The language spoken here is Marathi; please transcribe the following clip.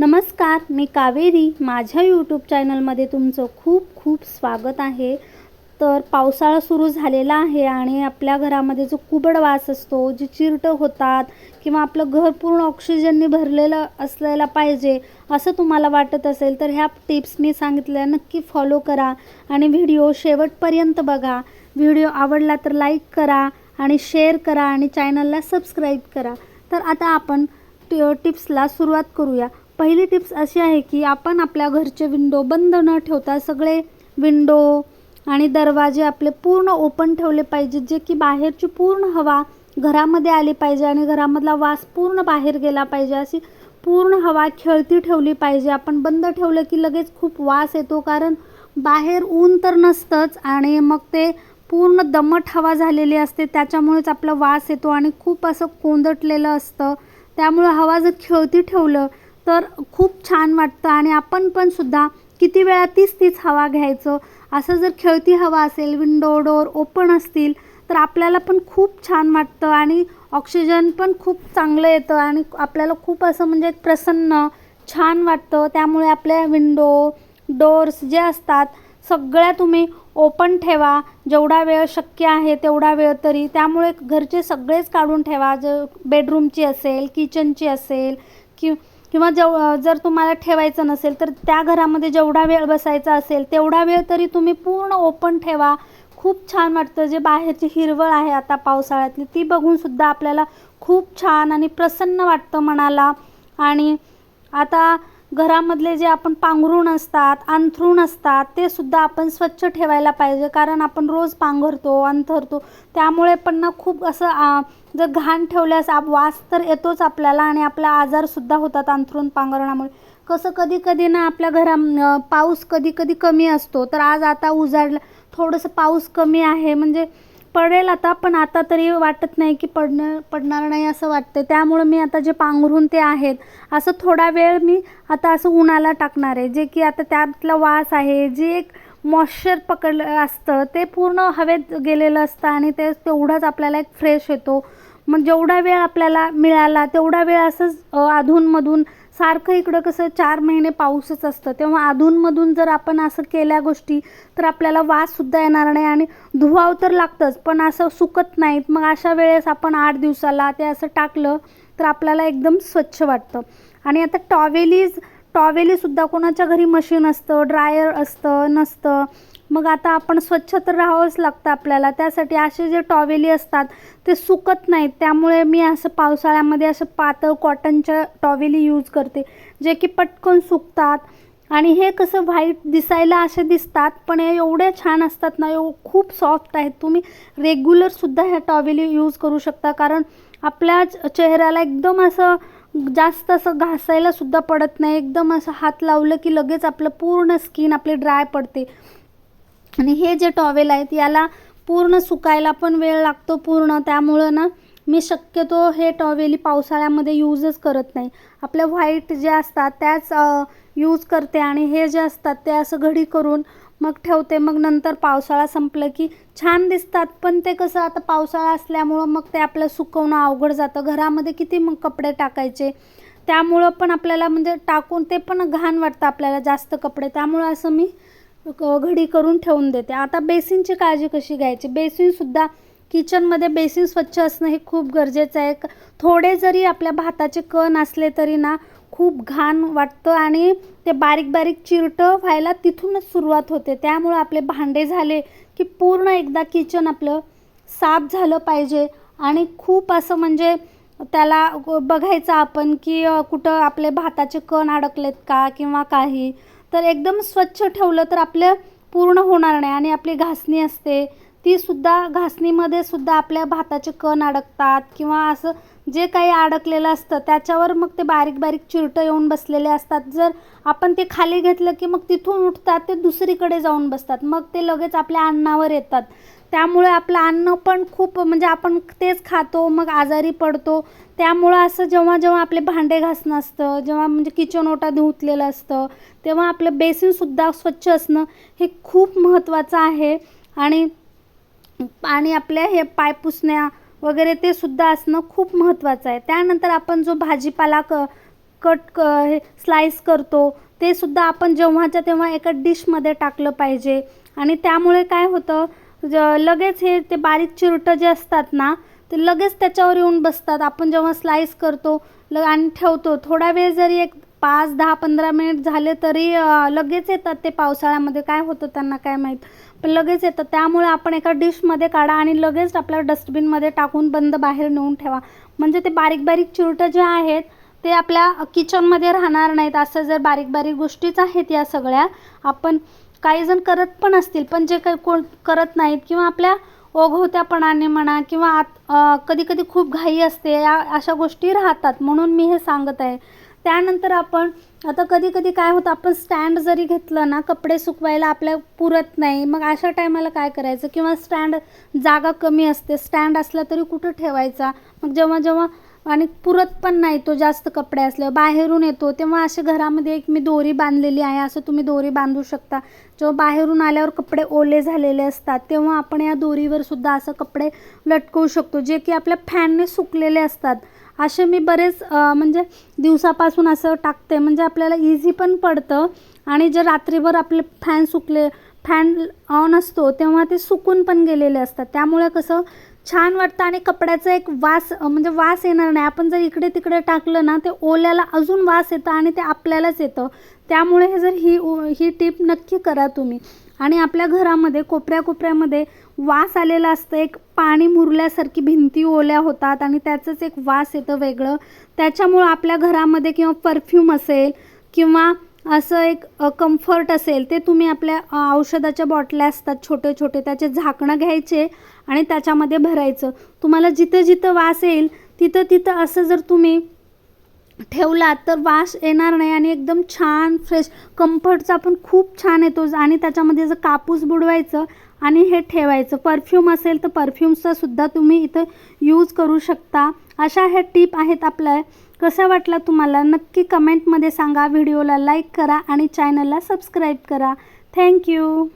नमस्कार मी कावेरी. माझ्या यूट्यूब चॅनलमध्ये तुमचं खूप खूप स्वागत आहे. तर पावसाळा सुरू झालेला आहे आणि आपल्या घरामध्ये जो कुबड वास असतो जी चिरटं होतात किंवा आपलं घर पूर्ण ऑक्सिजनने भरलेलं असलेला पाहिजे असं तुम्हाला वाटत असेल तर ह्या टिप्स मी सांगितल्या. नक्की फॉलो करा आणि व्हिडिओ शेवटपर्यंत बघा. व्हिडिओ आवडला तर लाईक करा आणि शेअर करा आणि चॅनलला सबस्क्राईब करा. तर आता आपण ट टिप्सला सुरुवात करूया. पहिली टिप्स अशी आहे की आपण आपल्या घरचे विंडो बंद न ठेवता सगळे विंडो आणि दरवाजे आपले पूर्ण ओपन ठेवले पाहिजेत जे की बाहेरची पूर्ण हवा घरामध्ये आली पाहिजे आणि घरामधला वास पूर्ण बाहेर गेला पाहिजे. अशी पूर्ण हवा खेळती ठेवली पाहिजे. आपण बंद ठेवलं की लगेच खूप वास येतो कारण बाहेर ऊन तर नसतंच आणि मग ते पूर्ण दमट हवा झालेली असते त्याच्यामुळेच आपला वास येतो आणि खूप असं कोंदटलेलं असतं. त्यामुळं हवा जर खेळती ठेवलं तर खूप छान वाटतं आणि आपण पण सुद्धा किती वेळा तीच तीच हवा घ्यायचं. असं जर खेळती हवा असेल विंडो डोअर ओपन असतील तर आपल्याला पण खूप छान वाटतं आणि ऑक्सिजन पण खूप चांगलं येतं आणि आपल्याला खूप असं म्हणजे प्रसन्न छान वाटतं. त्यामुळे आपल्या विंडो डोअर्स जे असतात सगळ्या तुम्ही ओपन ठेवा. जेवढा वेळ शक्य आहे तेवढा वेळ तरी. त्यामुळे घरचे सगळेच काढून ठेवा. ज बेडरूमची असेल किचनची असेल कि किंवा जेव जर तुम्हाला ठेवायचं नसेल तर त्या घरामध्ये जेवढा वेळ बसायचा असेल तेवढा वेळ तरी तुम्ही पूर्ण ओपन ठेवा. खूप छान वाटतं. जे बाहेरची हिरवळ आहे आता पावसाळ्यातली ती बघूनसुद्धा आपल्याला खूप छान आणि प्रसन्न वाटतं मनाला. आणि आता घरामधले जे आपण पांघरूण असतात अंथरूण असतात ते सुद्धा आपण स्वच्छ ठेवायला पाहिजे. कारण आपण रोज पांघरतो अंथरतो. त्यामुळे पण ना खूप असं जर घाण ठेवल्यास आप वास तर येतोच आपल्याला आणि आपला आजारसुद्धा होतात अंथरूण पांघरणामुळे. कसं कधी कधी ना आपल्या घरा पाऊस कधी कधी कमी असतो. तर आज आता उजाडला थोडंसं पाऊस कमी आहे. म्हणजे पडेल आता पण आता तरी वाटत नाही की पडणं पडणार नाही असं वाटतं त्यामुळं मी आता जे पांघरून ते आहेत असं थोडा वेळ मी आता असं उन्हाला टाकणार आहे. जे की आता त्यातला वास आहे जे एक मॉइश्चर पकडलं असतं ते पूर्ण हवेत गेलेलं असतं आणि ते तेवढाच आपल्याला एक फ्रेश येतो. मग जेवढा वेळ आपल्याला मिळाला तेवढा वेळ असंच अधूनमधून सारखं इकडं कसं चार महिने पाऊसच असतं. तेव्हा अधूनमधून जर आपण असं केल्या गोष्टी तर आपल्याला वाससुद्धा येणार नाही आणि धुवाव तर लागतंच पण असं सुकत नाहीत. मग अशा वेळेस आपण आठ दिवसाला ते असं टाकलं तर आपल्याला एकदम स्वच्छ वाटतं. आणि आता टॉवेलीज टॉवेलीसुद्धा कोणाच्या घरी मशीन असतं ड्रायर असतं नसतं. मग आता आपण स्वच्छ तर राहावंच लागतं आपल्याला. त्यासाठी असे जे टॉवेली असतात ते सुकत नाहीत. त्यामुळे मी असं पावसाळ्यामध्ये असं पातळ कॉटनच्या टॉवेली यूज करते जे की पटकन सुकतात. आणि हे कसं व्हाईट दिसायला असे दिसतात पण हे एवढे छान असतात ना एव खूप सॉफ्ट आहेत. तुम्ही रेग्युलरसुद्धा ह्या टॉवेली यूज करू शकता. कारण आपल्या चेहऱ्याला एकदम असं जास्त असं घासायलासुद्धा पडत नाही. एकदम असं हात लावलं की लगेच आपलं पूर्ण स्किन आपली ड्राय पडते. आणि हे जे टॉवेल आहेत याला पूर्ण सुकायला पण वेळ लागतो पूर्ण. त्यामुळं ना मी शक्यतो हे टॉवेली पावसाळ्यामध्ये यूजच करत नाही. आपल्या व्हाईट जे असतात त्याच यूज करते आणि हे जे असतात ते असं घडी करून मग ठेवते. मग नंतर पावसाळा संपलं की छान दिसतात पण ते कसं आता पावसाळा असल्यामुळं मग ते आपलं सुकवणं अवघड जातं. घरामध्ये किती मग कपडे टाकायचे? त्यामुळं पण आपल्याला म्हणजे टाकून ते पण घाण वाटतं आपल्याला जास्त कपडे. त्यामुळं असं मी घडी करून ठेवून देते. आता बेसिनची काळजी कशी घ्यायची? बेसिनसुद्धा किचनमध्ये बेसिन स्वच्छ असणं हे खूप गरजेचं आहे. थोडे जरी आपल्या भाताचे कण असले तरी ना खूप घाण वाटतं आणि ते बारीक बारीक चिरटं व्हायला तिथूनच सुरुवात होते. त्यामुळं आपले भांडे झाले की पूर्ण एकदा किचन आपलं साफ झालं पाहिजे आणि खूप असं म्हणजे त्याला बघायचं आपण की कुठं आपले भाताचे कण अडकलेत का किंवा काही. तर एकदम स्वच्छ ठेवलं तर आपलं पूर्ण होणार नाही आणि आपली घासणी असते. ती सुद्धा घासणीमध्ये सुद्धा आपल्या भाताचे कण अडकतात किंवा असं जे काही अडकलेलं असतं त्याच्यावर मग ते बारीक बारीक चिरटं येऊन बसलेले असतात. जर आपण ते खाली घेतलं की मग तिथून उठतात ते दुसरीकडे जाऊन बसतात. मग ते लगेच आपल्या अन्नावर येतात. त्यामुळे आपलं अन्न पण खूप म्हणजे आपण तेच खातो मग आजारी पडतो. त्यामुळं असं जेव्हा जेव्हा आपले भांडे घासणं असतं जेव्हा म्हणजे किचन ओटा धुतलेलं असतं तेव्हा आपलं बेसिनसुद्धा स्वच्छ असणं हे खूप महत्त्वाचं आहे. आणि आणि आपल्या हे पाय पुसण्या वगैरे ते सुद्धा असणं खूप महत्त्वाचं आहे. त्यानंतर आपण जो भाजीपाला क कट क हे स्लाईस करतो ते सुद्धा आपण जेव्हाच्या तेव्हा एका डिशमध्ये टाकलं पाहिजे. आणि त्यामुळे काय होतं ज लगेच हे ते बारीक चिरटं जे असतात ना ते लगेच त्याच्यावर येऊन बसतात. आपण जेव्हा स्लाईस करतो ल आणि ठेवतो थोडा वेळ जरी एक पाच दहा पंधरा मिनिट झाले तरी लगेच येतात ते पावसाळ्यामध्ये. काय होतं त्यांना काय माहीत? पण लगेच येतं त्यामुळे आपण एका डिशमध्ये काढा आणि लगेच आपल्या डस्टबिनमध्ये टाकून बंद बाहेर नेऊन ठेवा. म्हणजे ते बारीक बारीक चिरटं जे आहेत ते आपल्या किचनमध्ये राहणार नाहीत. असं जर बारीक बारीक गोष्टीच आहेत या सगळ्या आपण काही जण करत पण असतील. पण जे काही कोण करत नाहीत किंवा आपल्या ओघवत्यापणाने म्हणा किंवा आत कधी कधी खूप घाई असते या अशा गोष्टी राहतात. म्हणून मी हे सांगत आहे. त्यानंतर आपण आता कधी कधी काय होतं आपण स्टँड जरी घेतलं ना कपडे सुकवायला आपल्या पुरत नाही मग अशा टायमाला काय करायचं? किंवा स्टँड जागा कमी असते स्टँड असला तरी कुठं ठेवायचा? मग जेव्हा जेव्हा आणि पुरत पण नाही तो जास्त कपडे असल्यावर. बाहेरून येतो तेव्हा असे घरामध्ये एक मी दोरी बांधलेली आहे असं तुम्ही दोरी बांधू शकता. जेव्हा बाहेरून आल्यावर कपडे ओले झालेले असतात तेव्हा आपण या दोरीवर सुद्धा असं कपडे लटकवू शकतो जे की आपल्या फॅनने सुकलेले असतात. असे मी बरेच म्हणजे दिवसापासून असं टाकते म्हणजे आपल्याला इझी पण पडतं आणि जर रात्रीभर आपले फॅन सुकले फॅन ऑन असतो तेव्हा ते सुकून पण गेलेले असतात. त्यामुळे कसं छान वाटतं आणि कपड्याचा एक वास म्हणजे वास येणार नाही. आपण जर इकडे तिकडे टाकलं ना ते ओल्याला अजून वास येतं आणि ते आपल्यालाच येतं. त्यामुळे हे जर ही ही टीप नक्की करा तुम्ही. आणि आपल्या घरामध्ये कोपऱ्या कोपऱ्यामध्ये वास आलेला असतं. एक पाणी मुरल्यासारखी भिंती ओल्या होतात आणि त्याचंच एक वास येतं वेगळं. त्याच्यामुळं आपल्या घरामध्ये किंवा परफ्यूम असेल किंवा असं एक कम्फर्ट असेल ते तुम्ही आपल्या औषधाच्या बॉटल्या असतात छोटे छोटे त्याचे झाकणं घ्यायचे आणि त्याच्यामध्ये भरायचं. तुम्हाला जिथं जिथं वास येईल तिथं तिथं असं जर तुम्ही ठेवलात तर वास येणार नाही आणि एकदम छान फ्रेश कम्फर्टचा पण खूप छान येतो. आणि त्याच्यामध्ये जर कापूस बुडवायचं आणि हे ठेवायचं परफ्यूम असेल तर परफ्यूमचासुद्धा तुम्ही इथं यूज करू शकता. अशा ह्या टीप आहेत आपल्या. कसा वाटला तुम्हाला? नक्की कमेंटमध्ये सांगा. व्हिडिओला लाईक करा आणि चॅनलला सबस्क्राईब करा. थँक्यू